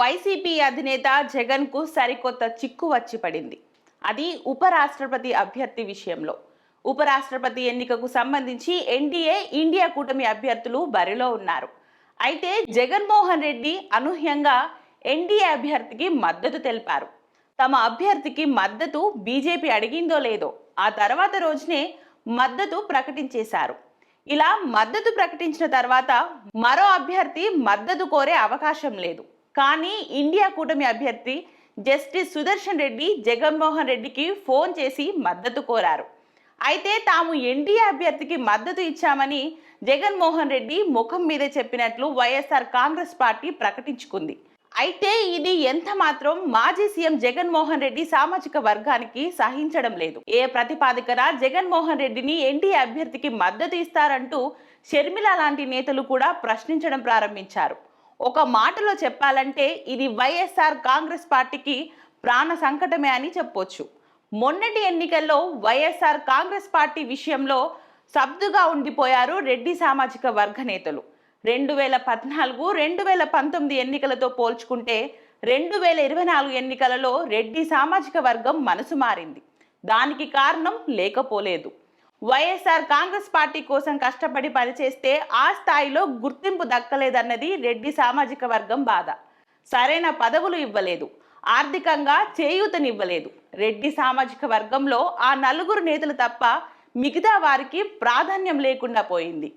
YCP అధినేత జగన్కు సరికొత్త చిక్కు వచ్చి పడింది. అది ఉపరాష్ట్రపతి అభ్యర్థి విషయంలో. ఉపరాష్ట్రపతి ఎన్నికకు సంబంధించి ఎన్డీఏ ఇండియా కూటమి అభ్యర్థులు బరిలో ఉన్నారు. అయితే జగన్మోహన్ రెడ్డి అనూహ్యంగా ఎన్డీఏ అభ్యర్థికి మద్దతు తెలిపారు. తమ అభ్యర్థికి మద్దతు బీజేపీ అడిగిందో లేదో ఆ తర్వాత రోజునే మద్దతు ప్రకటించేశారు. ఇలా మద్దతు ప్రకటించిన తర్వాత మరో అభ్యర్థి మద్దతు కోరే అవకాశం లేదు. కానీ ఇండియా కూటమి అభ్యర్థి జస్టిస్ సుదర్శన్ రెడ్డి జగన్మోహన్ రెడ్డికి ఫోన్ చేసి మద్దతు కోరారు. అయితే తాము ఎన్డీఏ అభ్యర్థికి మద్దతు ఇచ్చామని జగన్మోహన్ రెడ్డి ముఖం మీదే చెప్పినట్లు వైఎస్ఆర్ కాంగ్రెస్ పార్టీ ప్రకటించుకుంది. అయితే ఇది ఎంత మాత్రం మాజీ సీఎం జగన్మోహన్ రెడ్డి సామాజిక వర్గానికి సహించడం లేదు. ఏ ప్రతిపాదికన జగన్మోహన్ రెడ్డిని ఎన్డీఏ అభ్యర్థికి మద్దతు ఇస్తారంటూ షర్మిల లాంటి నేతలు కూడా ప్రశ్నించడం ప్రారంభించారు. ఒక మాటలో చెప్పాలంటే ఇది వైఎస్ఆర్ కాంగ్రెస్ పార్టీకి ప్రాణ సంకటమే అని చెప్పొచ్చు. మొన్నటి ఎన్నికల్లో వైఎస్ఆర్ కాంగ్రెస్ పార్టీ విషయంలో సబ్దుగా ఉండిపోయారు రెడ్డి సామాజిక వర్గ నేతలు. రెండు వేల పద్నాలుగు రెండు వేల పంతొమ్మిది ఎన్నికలతో పోల్చుకుంటే రెండు వేల ఇరవై నాలుగు ఎన్నికలలో రెడ్డి సామాజిక వర్గం మనసు మారింది. దానికి కారణం లేకపోలేదు. వైఎస్ఆర్ కాంగ్రెస్ పార్టీ కోసం కష్టపడి పనిచేస్తే ఆ స్థాయిలో గుర్తింపు దక్కలేదన్నది రెడ్డి సామాజిక వర్గం బాధ. సరైన పదవులు ఇవ్వలేదు. ఆర్థికంగా చేయూతనివ్వలేదు. రెడ్డి సామాజిక వర్గంలో ఆ నలుగురు నేతలు తప్ప మిగతా వారికి ప్రాధాన్యం లేకుండా పోయింది.